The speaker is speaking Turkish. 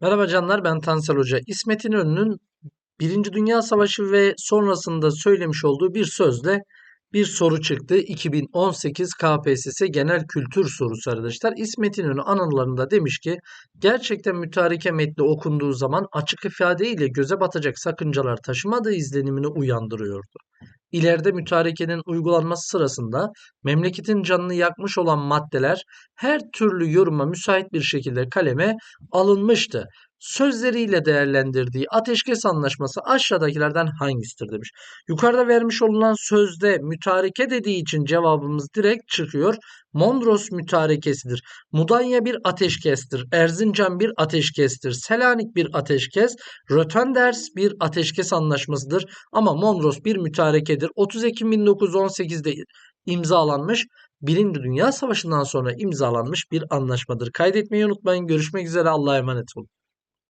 Merhaba canlar ben Tansel Hoca. İsmet İnönü'nün Birinci Dünya Savaşı ve sonrasında söylemiş olduğu bir sözle bir soru çıktı. 2018 KPSS Genel Kültür sorusu arkadaşlar. İsmet İnönü anılarında demiş ki gerçekten mütareke metni okunduğu zaman açık ifade ile göze batacak sakıncalar taşımadığı izlenimini uyandırıyordu. İleride mütarekenin uygulanması sırasında memleketin canını yakmış olan maddeler her türlü yoruma müsait bir şekilde kaleme alınmıştı. Sözleriyle değerlendirdiği ateşkes anlaşması aşağıdakilerden hangisidir demiş. Yukarıda vermiş olunan sözde mütareke dediği için cevabımız direkt çıkıyor. Mondros mütarekesidir. Mudanya bir ateşkestir. Erzincan bir ateşkestir. Selanik bir ateşkes. Rötenders bir ateşkes anlaşmasıdır. Ama Mondros bir mütarekedir. 30 Ekim 1918'de imzalanmış. Birinci Dünya Savaşı'ndan sonra imzalanmış bir anlaşmadır. Kaydetmeyi unutmayın. Görüşmek üzere. Allah'a emanet olun.